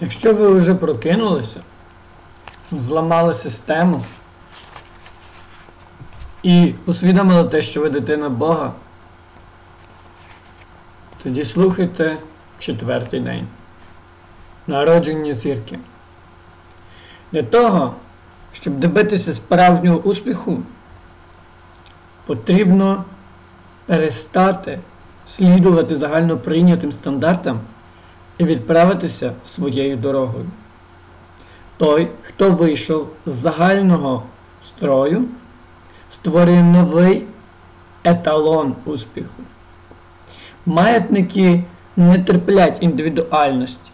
Якщо ви вже прокинулися, зламали систему і усвідомили те, що ви дитина Бога, тоді слухайте четвертий день. Народження зірки. Для того, щоб добитися справжнього успіху, потрібно перестати слідувати загально прийнятим стандартам і відправитися своєю дорогою. Той, хто вийшов з загального строю, створює новий еталон успіху. Маятники не терплять індивідуальності.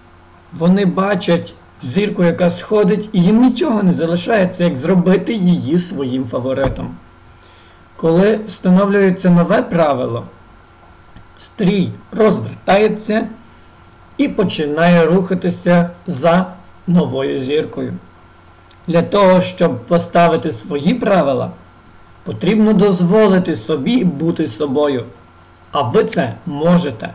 Вони бачать зірку, яка сходить, і їм нічого не залишається, як зробити її своїм фаворитом. Коли встановлюється нове правило, стрій розвертається і починає рухатися за новою зіркою. Для того, щоб поставити свої правила, потрібно дозволити собі бути собою. А ви це можете.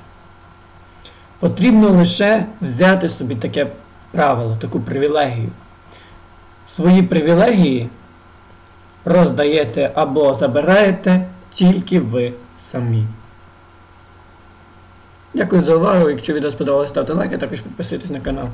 Потрібно лише взяти собі таке правило, таку привілегію. Свої привілегії роздаєте або забираєте тільки ви самі. Дякую за увагу. Якщо відео сподобалось, ставте лайк, а також підписуйтесь на канал.